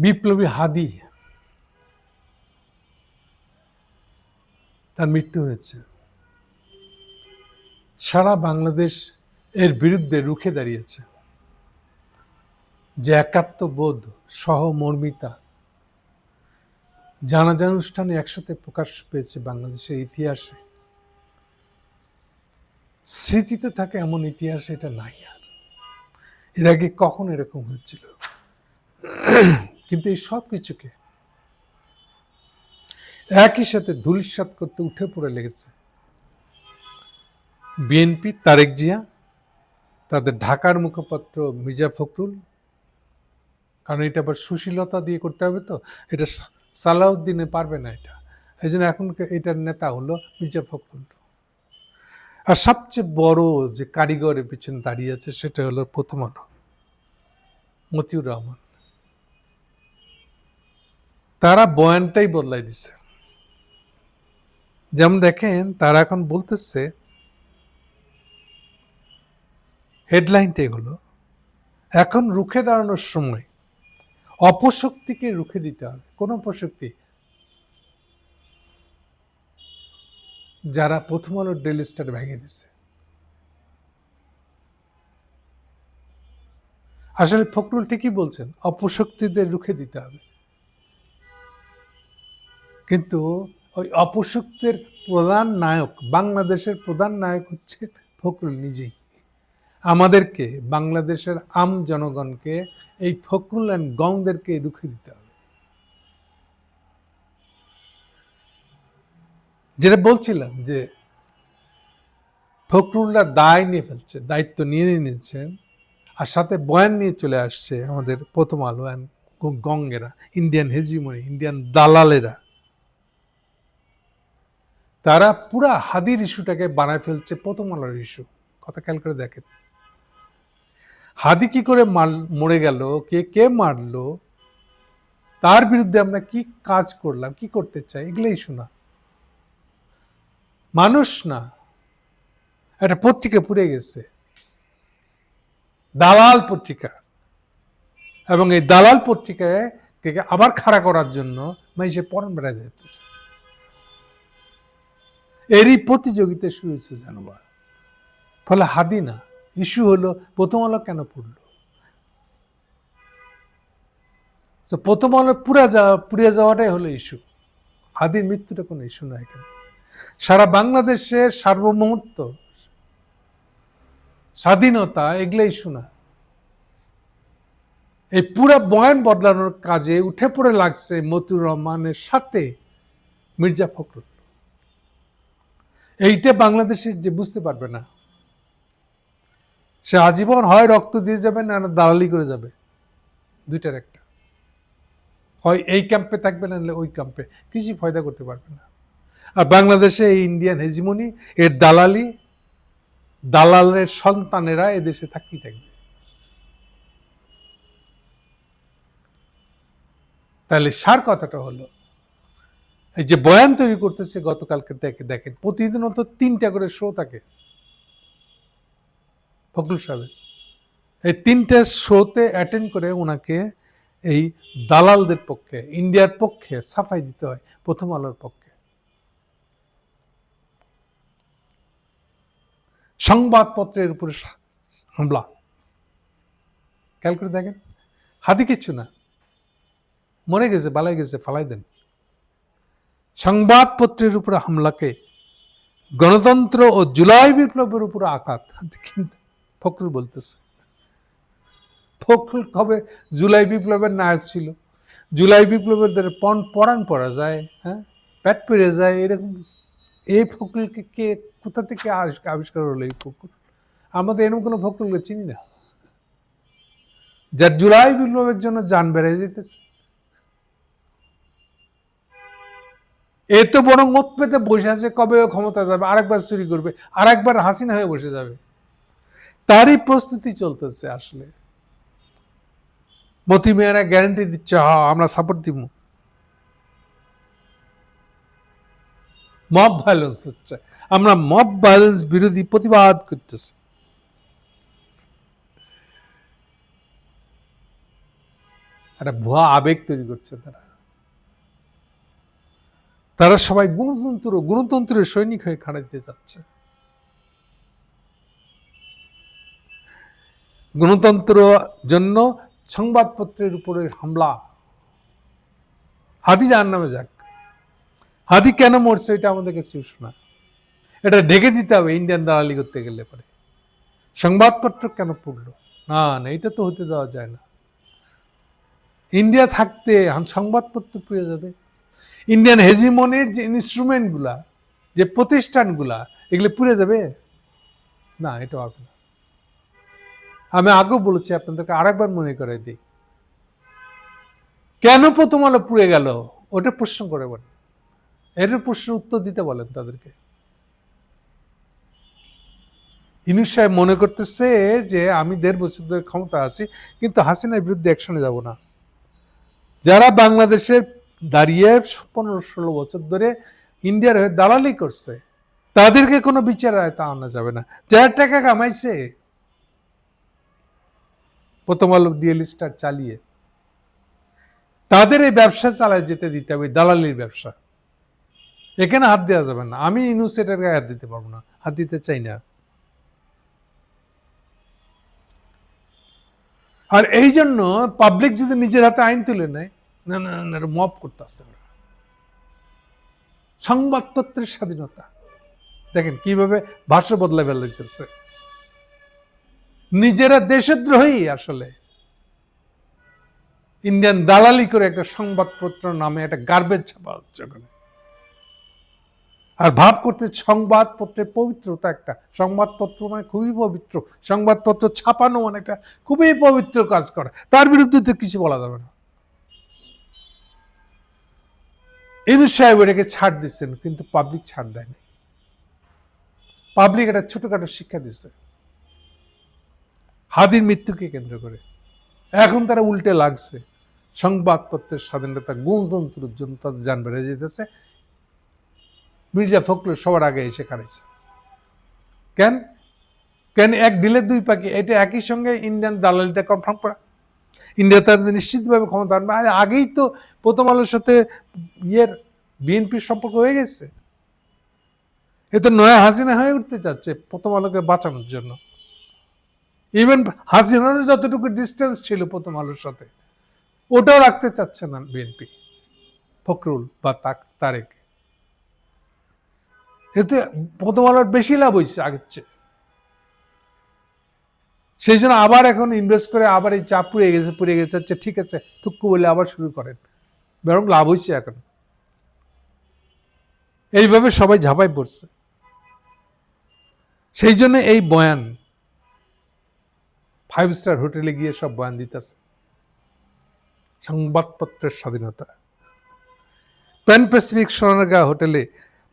বিপ্লবী হাদি তার মৃত্যু হয়েছে। সারা বাংলাদেশ এর বিরুদ্ধে রুখে দাঁড়িয়েছে। যে একাত্মবোধ, সহমর্মিতা জানাজা অনুষ্ঠানে একসাথে প্রকাশ পেয়েছে বাংলাদেশের ইতিহাসে। স্মৃতিতে থাকে এমন ইতিহাস, এটা নাই আর। এর আগে কখন এরকম হয়েছিল। কিন্তু এই সব কিছুকে একই সাথে ধুলিসাৎ করতে উঠে পড়ে লেগেছে। বিএনপি, তারেক জিয়া, তাদের ঢাকার মুখপাত্র মির্জা ফখরুল, কারণ এটা আবার সুশীলতা দিয়ে করতে হবে তো, এটা সালাউদ্দিনে পারবে না এটা। এই জন্য এখন এটার নেতা হলো মির্জা ফখরুল। আর সবচেয়ে বড় যে কারিগরের পিছনে দাঁড়িয়ে আছে সেটা হলো প্রথম আলো, মতিউর রহমান। তারা বয়ানটাই বদলাই দিছে। যেমন দেখেন, তারা এখন বলতেছে হেডলাইনটাই হলো এখন রুখে দাঁড়ানোর সময়, অপশক্তিকে রুখে দিতে হবে। কোন অপশক্তি? যারা প্রথম আলোর ডেলি স্টার ভেঙে দিছে। আসলে ফখরুল ঠিকই বলছেন, অপশক্তিদের রুখে দিতে হবে। কিন্তু ওই অপশক্তির প্রধান নায়ক, বাংলাদেশের প্রধান নায়ক হচ্ছে ফখরুল নিজেই। আমাদেরকে, বাংলাদেশের আম জনগণকে, এই ফখরুল অ্যান্ড গংদেরকে রুখে দিতে হবে। যেটা বলছিলাম যে ফখরুলরা দায় নিয়ে ফেলছে, দায়িত্ব নিয়ে নিয়েছেন আর সাথে বয়ান নিয়ে চলে আসছে আমাদের প্রথম আলো অ্যান্ড গঙ্গেরা ইন্ডিয়ান হেজিমনি ইন্ডিয়ান দালালেরা। তারা পুরা হাদির ইস্যুটাকে বানায় ফেলছে, প্রথম আলোর ইস্যু। কথা খেয়াল করে দেখেন। হাদি কি করে মার, মরে গেল, কে কে মারলো, তার বিরুদ্ধে আমরা কি কাজ করলাম, কি করতে চাই, এগুলোই শোনা। মানুষ না, একটা পত্রিকা পুড়ে গেছে। দালাল পত্রিকা। এবং এই দালাল পত্রিকায় আবার খাড়া করার জন্য মানুষের পরম বেড়া যেতেছে এরই প্রতিযোগিতা শুরু হয়েছে জানোবার ফলে হাদি না ইস্যু হলো, প্রথম আলো কেন পড়ল? প্রথম আলো পুরা যাওয়া পুড়িয়ে যাওয়াটাই হলো ইস্যু হাদির মৃত্যুটা কোনো ইস্যু নয় এখানে। সারা বাংলাদেশের সার্বভৌমত্ব, স্বাধীনতা এগুলো ইস্যু না। এই পুরা বয়ান বদলানোর কাজে উঠে পড়ে লাগছে মতিউর রহমানের সাথে মির্জা ফখরুল। এইটা বাংলাদেশের যে বুঝতে পারবে না। সে আজীবন হয় রক্ত দিয়ে যাবে না দালালি করে যাবে। দুইটার একটা। হয় এই ক্যাম্পে থাকবে না ওই ক্যাম্পে কিছুই ফায়দা করতে পারবে না। আর বাংলাদেশে এই ইন্ডিয়ান হেজিমনি এর দালালি, দালালের সন্তানেরা এদেশে থাকতেই থাকবে। তাহলে সার কথাটা হলো এই যে বয়ান তৈরি করতেছে গতকালকে দেখে দেখেন, প্রতিদিন তো তিনটা করে শো থাকে। ফখরুল সাহেবের। এই তিনটে শোতে অ্যাটেন্ড করে ওনাকে এই দালালদের পক্ষে, ইন্ডিয়ার পক্ষে সাফাই দিতে হয়, প্রথম আলোর পক্ষে। সংবাদপত্রের উপরে হামলা। খেয়াল করে দেখেন? হাতি কিচ্ছু না। মরে গেছে, বালাই গেছে, ফালাই দেন। সংবাদপত্রের উপরে হামলাকে গণতন্ত্র ও জুলাই বিপ্লবের উপরে আঘাত। ফখরুল বলতেছে। ফখরুল কবে জুলাই বিপ্লবের নায়ক ছিল? জুলাই বিপ্লবের দ্বারা পণ পরাণ পরা যায় হ্যাঁ? পেট পেরে যায়, এরকম। এই ফখরুলকে কে কোথা থেকে আবিষ্কার হলো এই ফখরুল? আমাদের এরকম কোনো ফখরুলকে চিনি না। যার জুলাই বিপ্লবের জন্য যান বেড়ে যেতেছে। এ তো বরং মত পেতে বসে আছে কবে ক্ষমতা যাবে, আরেকবার চুরি করবে, আরেকবার হাসিনা হয়ে বসে যাবে। তারই প্রস্তুতি চলতেছে আসলে। মতি মেয়েরা গ্যারান্টি দিচ্ছে, হা, আমরা সাপোর্ট দিব। মব ভায়োলেন্স হচ্ছে। আমরা মব ভায়োলেন্স বিরোধী প্রতিবাদ করতেছি। একটা ভুয়া আবেগ তৈরি করছে তারা। তারা সবাই গণতন্ত্র, গণতন্ত্রের সৈনিক হয়ে খাড়াইতে যাচ্ছে। গণতন্ত্র জন্য সংবাদপত্রের উপরে হামলা। হাদি যার নামে যাক। হাদি কেন মরছে এটা আমাদের কাছে শোনা এটা ঢেকে দিতে হবে ইন্ডিয়ান দালালি করতে গেলে পরে। সংবাদপত্র কেন পড়ল? না না, এটা তো হতে দেওয়া যায় না। ইন্ডিয়া থাকতে সংবাদপত্র পুড়ে যাবে। ইন্ডিয়ান হেজিমনের যে ইনস্ট্রুমেন্টগুলা যে প্রতিষ্ঠানগুলা এগুলো পুড়ে যাবে? না, এটা হবে না। আমি আগেও বলেছি আপনাদেরকে, আরেকবার মনে করে দিই। কেন প্রথম আলো পুড়ে গেল? ওটা প্রশ্ন করে বলেন। এর প্রশ্নের উত্তর দিতে বলেন তাদেরকে। ইনুস সাহেব মনে করতেছে যে, আমি দেড় বছর ধরে ক্ষমতা আছি, কিন্তু হাসিনার বিরুদ্ধে অ্যাকশনে যাব না। যারা বাংলাদেশের দাঁড়িয়ে পনেরো ষোলো বছর ধরে ইন্ডিয়ার হয়ে দালালি করছে। তাদেরকে কোনো বিচার তা আনা যাবে না। যারা টাকা কামাইছে, প্রথম আলো ডিএল স্টার চালিয়ে। তাদের এই ব্যবসা চালায় যেতে দিতে হবে, দালালির ব্যবসা। এখানে হাত দেওয়া যাবে না। আমি ইনুসেটের গায়ে হাত দিতে পারব না। হাত দিতে চাই না। আর এই জন্য পাবলিক যদি নিজের হাতে আইন তুলে নেয় মপ সংবাদপত্রের স্বাধীনতা দেখেন কীভাবে ভাষ্য বদলে ফেলতেছে নিজেরা দেশদ্রোহী আসলে ইন্ডিয়ান দালালি করে একটা সংবাদপত্র নামে একটা গার্বেজ ছাপা হচ্ছে ওখানে আর ভাব করতে সংবাদপত্রের পবিত্রতা একটা সংবাদপত্র মানে খুবই পবিত্র সংবাদপত্র ছাপানো মানে একটা খুবই পবিত্র কাজ করে তার বিরুদ্ধে তো কিছু বলা যাবে না ইনুস সাহেব এটাকে ছাড় দিচ্ছেন, কিন্তু পাবলিক ছাড় দেয়নি পাবলিক একটা ছোটখাটো শিক্ষা দিচ্ছে। হাদির মৃত্যুকে কেন্দ্র করে। এখন তারা উল্টে লাগছে। সংবাদপত্রের স্বাধীনতা গণতন্ত্রের জন্য তাদের যান বেড়ে যেতেছে। মির্জা ফখরুল সবার আগে এসে খাড়াইছে। কেন? কেন এক ডিলের দুই পাখি এটা একই সঙ্গে ইন্ডিয়ান দালালিটা কনফার্ম করা। ইন্ডিয়া তাদের নিশ্চিতভাবে ক্ষমতা আনবে। আর আগেই তো প্রথম আলোর সাথে ইয়ের বিএনপির সম্পর্ক হয়ে গেছে। এ তো নয়া হাসিনা হয়ে উঠতে চাচ্ছে প্রথম আলোকে বাঁচানোর জন্য। ইভেন হাসিনার যতটুকু ডিস্টেন্স ছিল প্রথম আলোর সাথে, ওটাও রাখতে চাচ্ছে না বিএনপি, ফখরুল বা তাক, তারেক। এতে প্রথম আলোর বেশি লাভ হয়েছে আগের চেয়ে। সেই জন্য আবার এখন ইনভেস্ট করে আবার এই চাপ পুড়ে গেছে পুড়ে গেছে। আচ্ছা ঠিক আছে থুক্কু বলে আবার শুরু করেন। বরং লাভ হয়েছে এখন। এইভাবে সবাই ঝাঁপাই পড়ছে। সেই জন্য এই বয়ান ফাইভ স্টার হোটেলে গিয়ে সব বয়ান দিতেছে। সংবাদপত্রের স্বাধীনতা। প্যান প্যাসিফিক সোনারগাঁ হোটেলে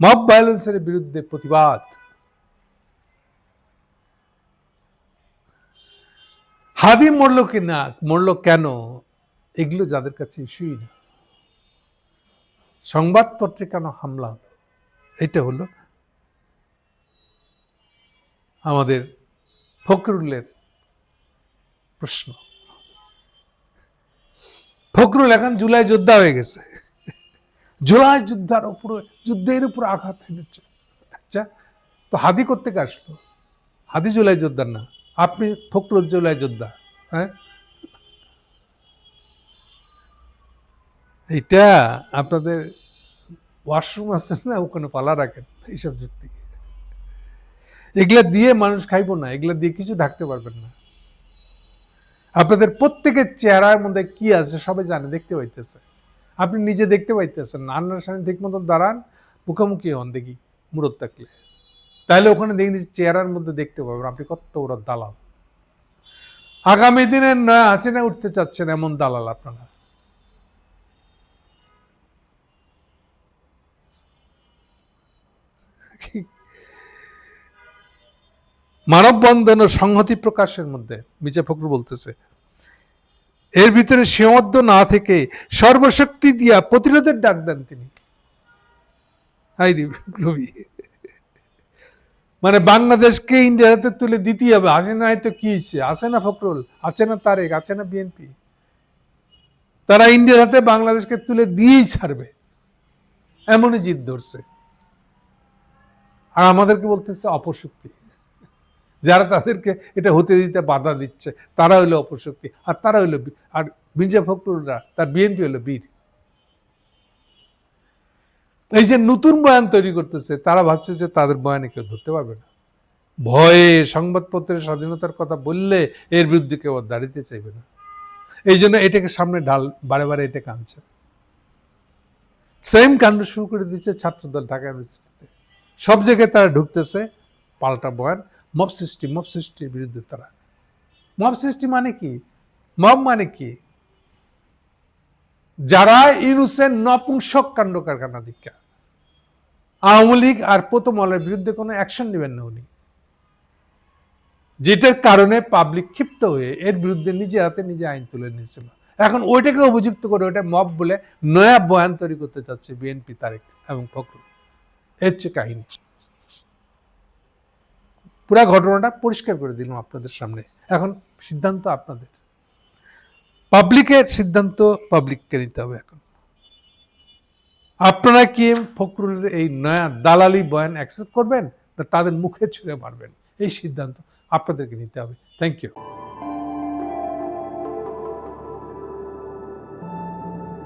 মব ভায়োলেন্সের বিরুদ্ধে প্রতিবাদ। হাদি মরল কি না, মরল কেন, এগুলো যাদের কাছে ইস্যুই না। সংবাদপত্রে কেন হামলা হলো? এটা হলো আমাদের ফখরুলের প্রশ্ন। ফখরুল এখন জুলাই যোদ্ধা হয়ে গেছে। জুলাই যুদ্ধার উপরে, যুদ্ধের উপর আঘাত এনেছে। আচ্ছা তো হাদি করতে আসলো? হাদি জুলাই যোদ্ধার না। আপনি ফখরুল জুলাই যোদ্ধা হ্যাঁ? এটা আপনাদের ওয়াশরুম আছে না, ওখানে পালা রাখেন, এইসব যুক্তি। এগুলা দিয়ে মানুষ খাইব না, এগুলা দিয়ে কিছু ঢাকতে পারবেন না। আপনাদের প্রত্যেকের চেহারার মধ্যে কি আছে সবাই জানে, দেখতে পাইতেছে। আপনি নিজে দেখতে পাইতেছেন না, আন্নার সামনে ঠিক মতো দাঁড়ান, মুখোমুখি হন দেখি, মুরত থাকলে। তাহলে ওখানে দেখি চেহারার মধ্যে দেখতে পাবেন আপনি কত ওরা দালাল। আগামী দিনের নয় আছে না উঠতে চাচ্ছেন এমন দালাল আপনারা। মানববন্ধন ও সংহতি প্রকাশের মধ্যে মির্জা ফখরুল বলতেছে, এর ভিতরে সীমাবদ্ধ না থেকে সর্বশক্তি দিয়া প্রতিরোধের ডাক দেন তিনি। মানে বাংলাদেশকে ইন্ডিয়ার হাতে তুলে দিতেই হবে। আসে না হয়তো কি হয়েছে? আসে না ফখরুল? আছে না তারেক? আছে না বিএনপি তারা ইন্ডিয়ার হাতে বাংলাদেশকে তুলে দিয়েই ছাড়বে। এমনই জিদ ধরছে। আর আমাদেরকে বলতেছে অপশক্তি। যারা তাদেরকে এটা হতে দিতে বাধা দিচ্ছে, তারা হইল অপশক্তি। আর তারা হইল আর মির্জা ফখরুলরা, তার বিএনপি হলো বীর। এই যে নতুন বয়ান তৈরি করতেছে, তারা ভাবছে যে তাদের বয়ানে কেউ ধরতে পারবে না। ভয়ে সংবাদপত্রের স্বাধীনতার কথা বললে এর বিরুদ্ধে কেউ দাঁড়িতে চাইবে না। এই জন্য এটাকে সামনে ঢাল, বারে বারে এটাকে আনছে। সেম কাণ্ড শুরু করে দিচ্ছে ছাত্রদল ঢাকা ইউনিভার্সিটিতে। সব জায়গায় তারা ঢুকতেছে, পাল্টা বয়ান, মব সৃষ্টি, মব সৃষ্টির বিরুদ্ধে তারা। মব সৃষ্টি মানে কি? মব মানে কি? যারা ইনুসেন নপুংসক কাণ্ড কারখানা দীক্ষা। আওয়ামী লীগ আর প্রথমলের বিরুদ্ধে কোনো অ্যাকশন নেবেন না উনি। যেটার কারণে পাবলিক ক্ষিপ্ত হয়ে এর বিরুদ্ধে নিজে হাতে নিজে আইন তুলে নিয়েছিল। এখন ওইটাকে অভিযুক্ত করে ওটা মব বলে নয়া বয়ান তৈরি করতে চাচ্ছে বিএনপি তারেক এবং ফখরুল। এর হচ্ছে কাহিনী। পুরা ঘটনাটা পরিষ্কার করে দিলাম আপনাদের সামনে। এখন সিদ্ধান্ত আপনাদের। পাবলিকের সিদ্ধান্ত পাবলিককে নিতে হবে এখন। আপনারা কি ফখরুলের এই নয়া দালালি বয়ান অ্যাক্সেস করবেন? তাদের মুখে ছুঁড়ে মারবেন। এই সিদ্ধান্ত আপনাদেরকে নিতে হবে। Thank you